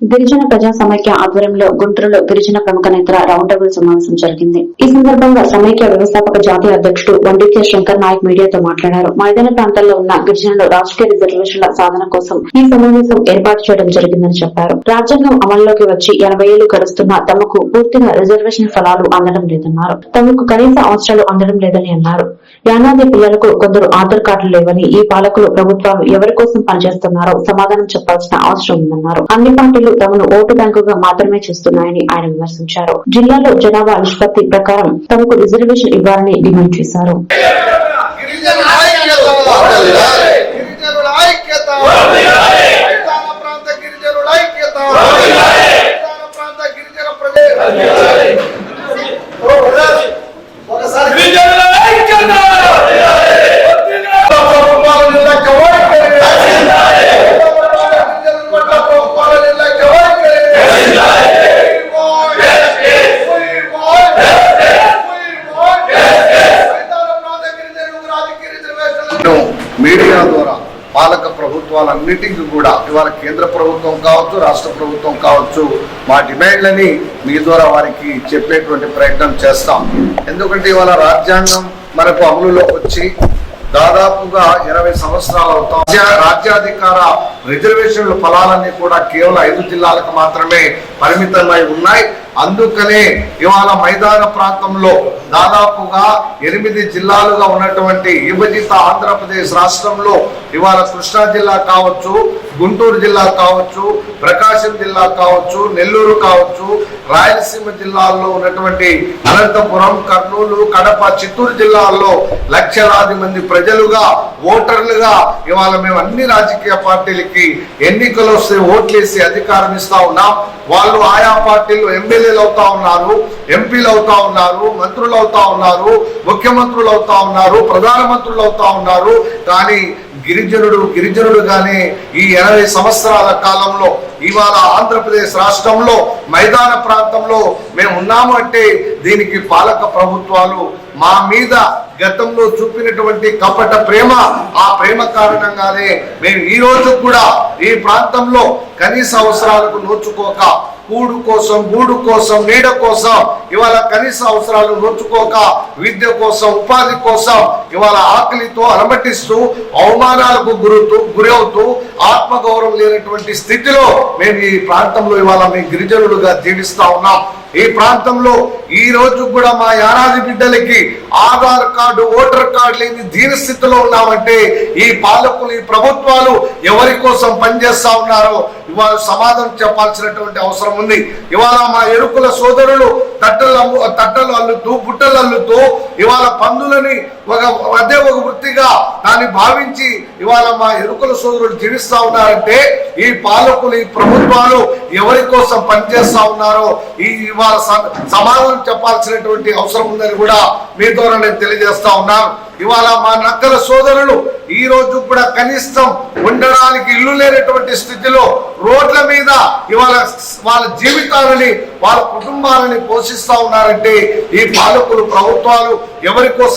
గిరిజన ప్రజా సమైక్య ఆధ్వర్యంలో గుంటూరులో గిరిజన ప్రముఖ నేతల రౌండ్ టేబుల్ సమావేశం జరిగింది. ఈ సందర్భంగా సమైక్య వ్యవస్థాపక జాతీయ అధ్యక్షుడు వండికే శంకర్ నాయక్ మీడియాతో మాట్లాడారు. మైదాన ప్రాంతాల్లో ఉన్న గిరిజనులు రాజకీయ రిజర్వేషన్ల సాధన కోసం ఈ సమావేశం ఏర్పాటు చేయడం జరిగిందని చెప్పారు. రాజ్యాంగం అమల్లోకి వచ్చి ఎనభై ఏళ్ళు గడుస్తున్నా తమకు పూర్తిగా రిజర్వేషన్ ఫలాలు అందడం లేదన్నారు. తమకు కనీస అవసరాలు అందడం లేదని అన్నారు. యానాది పిల్లలకు కొందరు ఆధార్ కార్డులు లేవని ఈ పాలకులు ప్రభుత్వాలు ఎవరి కోసం పనిచేస్తున్నారో సమాధానం చెప్పాల్సిన అవసరం ఉందన్నారు. అన్ని పార్టీలు తమను ఓటు బ్యాంకుగా మాత్రమే చూస్తున్నాయని ఆయన విమర్శించారు. జిల్లాలో జనాభా నిష్పత్తి ప్రకారం తమకు రిజర్వేషన్ ఇవ్వాలని డిమాండ్ చేశారు. గిరిజన ప్రాంత గిరిజనుల మీడియా ద్వారా పాలక ప్రభుత్వాలన్నిటికీ కూడా ఇవాళ కేంద్ర ప్రభుత్వం కావచ్చు రాష్ట్ర ప్రభుత్వం కావచ్చు మా డిమాండ్లని మీ ద్వారా వారికి చెప్పేటువంటి ప్రయత్నం చేస్తాం. ఎందుకంటే ఇవాళ రాజ్యాంగం మనకు అమలులోకి వచ్చి దాదాపుగా ఇరవై సంవత్సరాలు అవుతాం. రాజ్యాధికార రిజర్వేషన్ల ఫలాలన్నీ కూడా కేవలం ఐదు జిల్లాలకు మాత్రమే పరిమితమై ఉన్నాయి. అందుకనే ఇవాళ మైదాన ప్రాంతంలో దాదాపుగా ఎనిమిది జిల్లాలుగా ఉన్నటువంటి విభజిత ఆంధ్రప్రదేశ్ రాష్ట్రంలో ఇవాళ కృష్ణా జిల్లా కావచ్చు గుంటూరు జిల్లా కావచ్చు ప్రకాశం జిల్లా కావచ్చు నెల్లూరు కావచ్చు రాయలసీమ జిల్లాల్లో ఉన్నటువంటి అనంతపురం కర్నూలు కడప చిత్తూరు జిల్లాల్లో లక్షలాది మంది ప్రజలుగా ఓటర్లుగా ఇవాళ మేము అన్ని రాజకీయ పార్టీలకి ఎన్నికలు వస్తే ఓట్లేసి అధికారం ఇస్తా ఉన్నాం. వాళ్ళు ఆయా పార్టీలు ఎమ్మెల్యే ఎమ్మెల్యేలు అవుతా ఉన్నారు ఎంపీలు అవుతా ఉన్నారు మంత్రులు అవుతా ఉన్నారు ముఖ్యమంత్రులు అవుతా ఉన్నారు ప్రధానమంత్రులు అవుతా ఉన్నారు. కానీ గిరిజనుడు గిరిజనుడుగానే ఈ ఎనభై సంవత్సరాల కాలంలో ఇవాళ ఆంధ్రప్రదేశ్ రాష్ట్రంలో మైదాన ప్రాంతంలో మేము ఉన్నాము అంటే దీనికి పాలక ప్రభుత్వాలు మా మీద గతంలో చూపినటువంటి కపట ప్రేమ ఆ ప్రేమ కారణంగానే మేము ఈ రోజు కూడా ఈ ప్రాంతంలో కనీస అవసరాలకు నోచుకోక కూడు కోసం గూడు కోసం నీడ కోసం ఇవాళ కనీస అవసరాలు నోచుకోక విద్య కోసం ఉపాధి కోసం ఇవాళ ఆకలితో అలమటిస్తూ అవమానాలకు గురుతూ గురవుతూ ఆత్మగౌరవం లేనటువంటి స్థితిలో మేము ఈ ప్రాంతంలో ఇవాళ మేము గిరిజనులుగా జీవిస్తా ఉన్నాం. ఈ ప్రాంతంలో ఈ రోజు కూడా మా యానాది బిడ్డలకి ఆధార్ కార్డు ఓటర్ కార్డు లేని దీని స్థితిలో ఉన్నామంటే ఈ పాలకులు ఈ ప్రభుత్వాలు ఎవరి కోసం పనిచేస్తా ఉన్నారో ఇవాళ సమాధానం చెప్పాల్సినటువంటి అవసరం ఉంది. ఇవాళ మా ఎరుకుల సోదరులు తట్టలు తట్టలు అల్లుతూ బుట్టలు అల్లుతూ ఇవాళ పందులని ఒక అదే ఒక వృత్తిగా దాన్ని భావించి ఇవాళ మా ఎరుకుల సోదరులు జీవిస్తా ఉన్నారంటే ఈ పాలకులు ఈ ప్రభుత్వాలు ఎవరి కోసం పనిచేస్తా ఉన్నారో ఈ ఇవాళ స- సమాధానం చెప్పాల్సినటువంటి అవసరం ఉందని కూడా మీ ద్వారా నేను తెలియజేస్తా ఉన్నాను ఇవాళ మా నక్కల సోదరులు ఈ రోజు కూడా కనిష్టం ఉండడానికి ఇల్లు లేనటువంటి స్థితిలో రోడ్ల మీద ఇవాళ వాళ్ళ జీవితాలని వాళ్ళ కుటుంబాలని పోషిస్తా ఉన్నారంటే ఈ పాలకులు ప్రభుత్వాలు ఎవరి కోసం